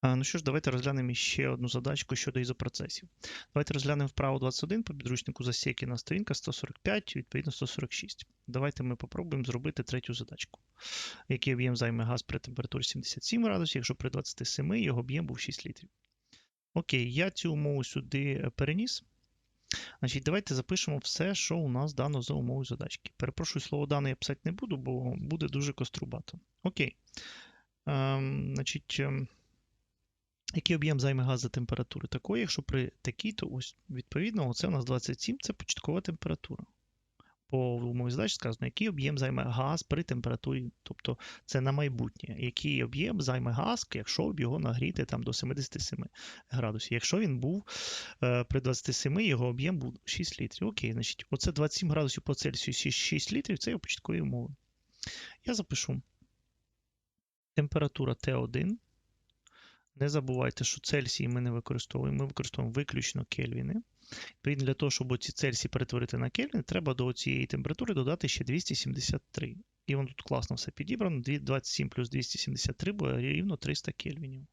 А, Ну що ж, давайте розглянемо ще одну задачку щодо ізопроцесів. Давайте розглянемо вправо 21 по підручнику Засєкіна, сторінка 145, відповідно 146. Давайте ми попробуємо зробити третю задачку. Який об'єм займе газ при температурі 77 градусів, якщо при 27 його об'єм був 6 літрів. Окей, я цю умову сюди переніс. Значить, давайте запишемо все, що у нас дано за умовою задачки. Перепрошую, слово дано я писати не буду, бо буде дуже кострубато. Окей. Ем, значить. Який об'єм займе газ за температури такої, якщо при такій, то ось відповідно, це у нас 27, це початкова температура. По умові задачі сказано, який об'єм займе газ при температурі, тобто це на майбутнє, який об'єм займе газ, якщо б його нагріти там до 77 градусів. Якщо він був е, при 27, його об'єм був 6 літрів. Окей, значить, оце 27 градусів по Цельсію 6 літрів це є початкові умови. Я запишу температура Т1. Не забувайте, що Цельсії ми не використовуємо, ми використовуємо виключно Кельвіни. Відповідно, для того, щоб ці Цельсії перетворити на Кельвіни, треба до цієї температури додати ще 273. І воно тут класно все підібрано. 27 плюс 273 буде рівно 300 Кельвінів.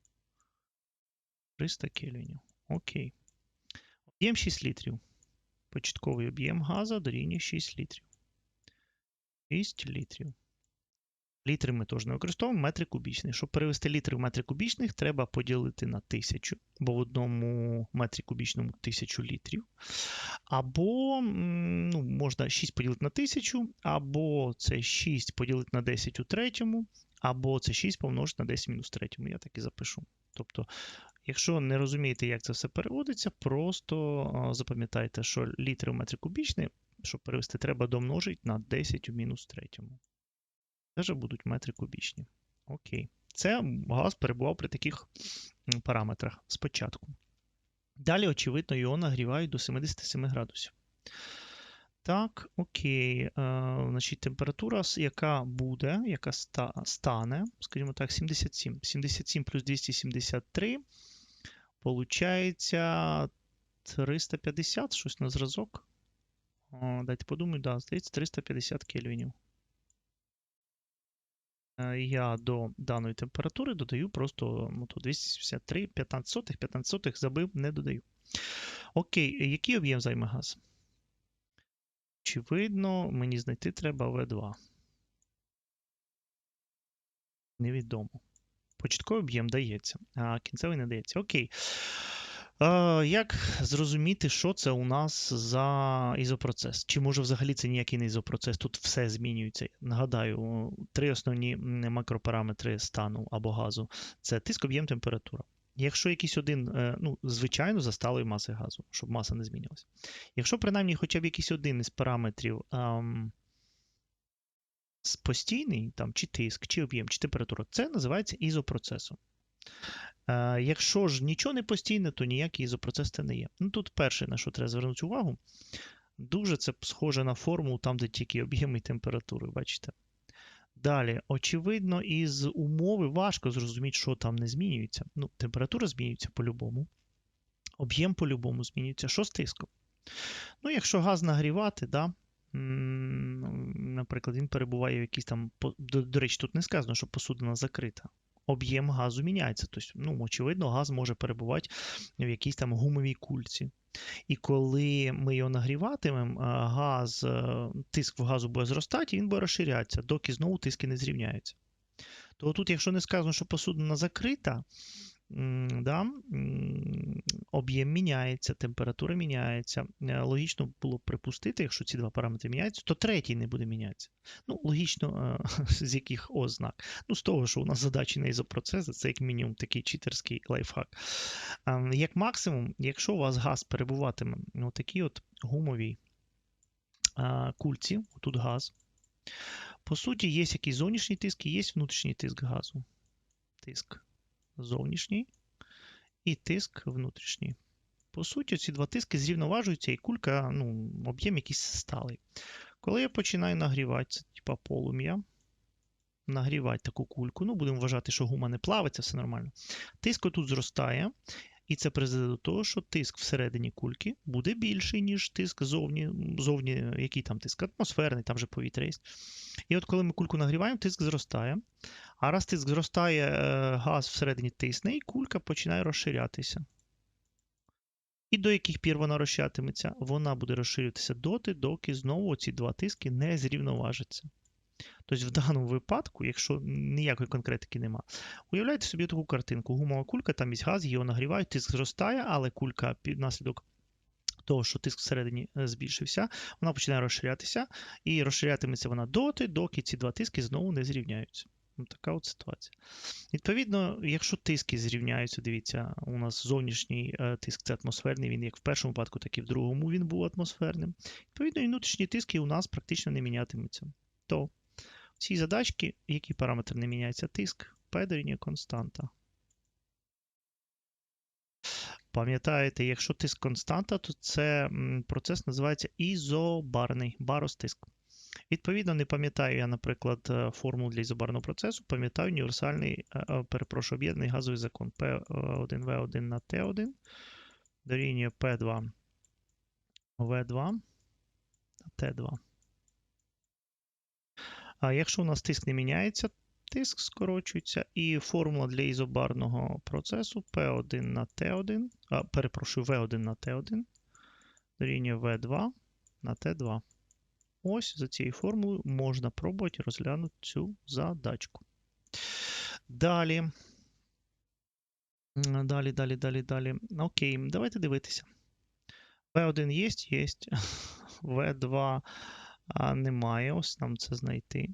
300 Кельвінів. Окей. Об'єм 6 літрів. Початковий об'єм газу дорівнює 6 літрів. 6 літрів. Літри ми теж не використовуємо метри кубічні. Щоб перевести літри в метри кубічних, треба поділити на 1000, бо в одному метрі кубічному 1000 літрів. Або ну, можна 6 поділити на 1000, або це 6 поділити на 10 у третьому, або це 6 помножити на 10 мінус третьому. Я так і запишу. Тобто, якщо не розумієте, як це все переводиться, просто запам'ятайте, що літри в метри кубічні, щоб перевести, треба домножити на 10 у мінус третьому. Теж будуть метри кубічні. Окей. Це газ перебував при таких параметрах спочатку. Далі, очевидно, його нагрівають до 77 градусів. Так, окей. Е, значить, Температура, яка буде, яка ста, стане, скажімо так, 77. 77 плюс 273. Получається 350, щось на зразок. О, дайте подумаю, да, здається, 350 кельвінів. Е, я до даної температури додаю просто ну, 273, 15 15 забив, не додаю. Окей, який об'єм займе газ? Очевидно, мені знайти треба В2. Невідомо. Початковий об'єм дається, а кінцевий не дається. Окей. Як зрозуміти, що це у нас за ізопроцес? Чи може взагалі це ніякий не ізопроцес? Тут все змінюється. Нагадаю, три основні макропараметри стану або газу це тиск, об'єм, температура. Якщо якийсь один, е, ну, звичайно, за сталої маси газу, щоб маса не змінилася. Якщо принаймні хоча б якийсь один із параметрів ам, постійний, там, чи тиск, чи об'єм, чи температура, це називається ізопроцесом. Е, якщо ж нічого не постійне, то ніякий ізопроцес це не є. Ну Тут перше, на що треба звернути увагу, дуже це схоже на формулу, там, де тільки об'єм і температури, бачите? Далі, очевидно, із умови важко зрозуміти, що там не змінюється. Ну, Температура змінюється по-любому. Об'єм по-любому змінюється. Що з тиском? Ну, якщо газ нагрівати, да, наприклад, він перебуває в якійсь там. До, до речі, тут не сказано, що посудина закрита об'єм газу міняється. Тобто, ну, очевидно, газ може перебувати в якійсь там гумовій кульці. І коли ми його нагріватимемо, газ, е, тиск в газу буде зростати, і він буде розширятися, доки знову тиски не зрівняються. То тут, якщо не сказано, що посудина закрита, да, об'єм міняється, температура міняється. Е, логічно було б припустити, якщо ці два параметри міняються, то третій не буде мінятися. Ну, логічно, е, з яких ознак. Ну, з того, що у нас задачі на ізопроцеси, це як мінімум такий читерський лайфхак. Ем, як максимум, якщо у вас газ перебуватиме у такій от гумовій кульці, тут газ. По суті, є якийсь зовнішній тиск і є внутрішній тиск газу. Тиск зовнішній і тиск внутрішній. По суті, ці два тиски зрівноважуються, і кулька, ну, об'єм якийсь сталий. Коли я починаю нагрівати, це типа полум'я, нагрівати таку кульку, ну, будемо вважати, що гума не плавиться, все нормально. Тиск тут зростає. І це призведе до того, що тиск всередині кульки буде більший, ніж тиск зовні, зовні який там тиск атмосферний, там же повітря є. І от коли ми кульку нагріваємо, тиск зростає. А раз тиск зростає, е, газ всередині тисне, і кулька починає розширятися. І до яких пір вона розширятиметься? Вона буде розширюватися доти, доки знову ці два тиски не зрівноважаться. Тобто, в даному випадку, якщо ніякої конкретики нема, уявляйте собі таку картинку. Гумова кулька, там є газ, його нагрівають, тиск зростає, але кулька під наслідок того, що тиск всередині е, збільшився, вона починає розширятися, і розширятиметься вона доти, доки ці два тиски знову не зрівняються. Така от ситуація. Відповідно, якщо тиски зрівняються, дивіться, у нас зовнішній е, тиск це атмосферний, він як в першому випадку, так і в другому він був атмосферним. Відповідно, і внутрішні тиски у нас практично не мінятимуться. То в цій задачці, який параметр не міняється тиск, P дорівнює константа. Пам'ятаєте, якщо тиск константа, то це процес називається ізобарний баростиск. Відповідно, не пам'ятаю я, наприклад, е, формулу для ізобарного процесу, пам'ятаю універсальний, е, е, перепрошую, об'єднаний газовий закон P1V1 на T1 дорівнює P2 V2 на T2. А якщо у нас тиск не міняється, тиск скорочується, і формула для ізобарного процесу P1 на T1, а, перепрошую, V1 на T1 дорівнює V2 на T2. Ось за цією формулою можна пробувати розглянути цю задачку. Далі. Далі, далі, далі, далі. Окей, давайте дивитися. V1 є, є. V2 немає. Ось нам це знайти.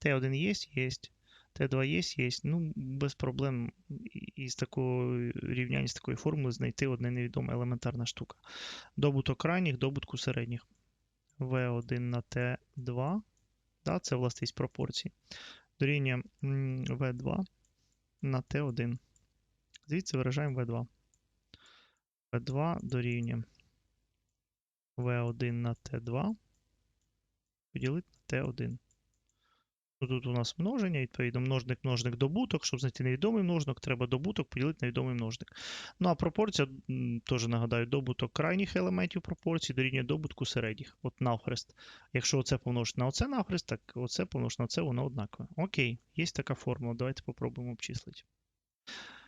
Т1 є, є. Т2 є, є. Ну, без проблем із такого рівняння, з такої формули знайти одне невідома елементарна штука. Добуток крайніх, добутку середніх. V1 на Т2. Да, Це властивість пропорцій. Дорівнює V2 на Т1. Звідси виражаємо V2. V2 дорівнює V1 на Т2 поділити на Т1. Тут у нас множення, відповідно, множник, множник, добуток. Щоб знайти невідомий множник, треба добуток поділити на відомий множник. Ну а пропорція, теж нагадаю, добуток крайніх елементів пропорції дорівнює добутку середніх. От навхрест. Якщо оце помножити на оце навхрест, так оце помножити на це, воно однакове. Окей, є така формула. Давайте попробуємо обчислити.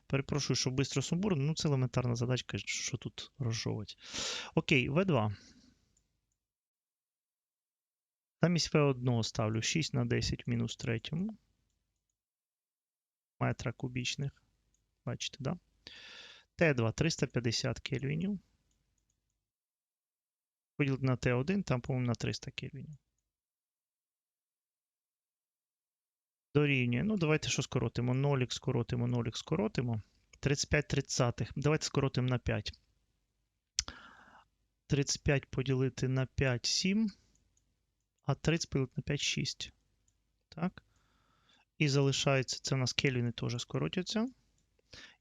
Перепрошую, що швидко сумбурно, ну це елементарна задачка, що тут розжовувати. Окей, В2. Замість V1 ставлю 6 на 10 в мінус третьому. Метра кубічних. Бачите, да? Т2 350 кельвінів. Поділити на Т1, там, по-моєму, на 300 кельвінів. Дорівнює. Ну, давайте що скоротимо? Нолік скоротимо, нолік скоротимо. 35 тридцятих. Давайте скоротимо на 5. 35 поділити на 5, 7 а 30 поділити на 5 6. Так. І залишається, це у нас кельвіни теж скоротяться.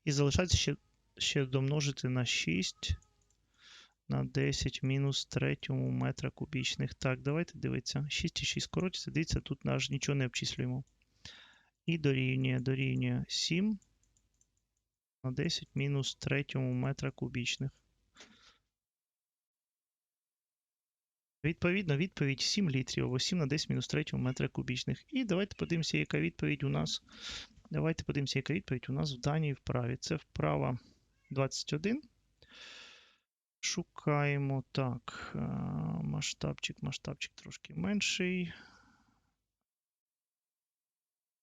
І залишається ще ще домножити на 6 на 10 мінус третьому метра кубічних. Так, давайте дивитися. 6 і 6 скоротиться. Дивіться, тут наш нічого не обчислюємо. І дорівнює, дорівнює 7 на 10 мінус третьому метра кубічних. Відповідно, відповідь 7 літрів або 7 на 10 мінус 3 метра кубічних. І давайте подивимося, яка відповідь у нас. Давайте подивимося, яка відповідь у нас в даній вправі. Це вправа 21. Шукаємо так. Е, масштабчик, масштабчик трошки менший.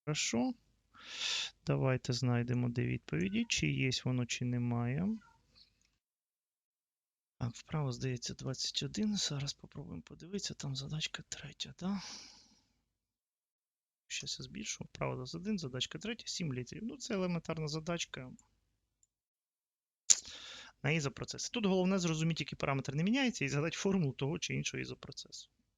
Хорошо. Давайте знайдемо, де відповіді, чи є воно, чи немає. Так, вправо, здається, 21. Зараз попробуємо подивитися. Там задачка третя, так? Щас я збільшу. Вправо 21, задачка третя, 7 літрів. Ну, це елементарна задачка. На ізопроцеси. Тут головне зрозуміти, який параметр не міняється, і згадати формулу того чи іншого ізопроцесу.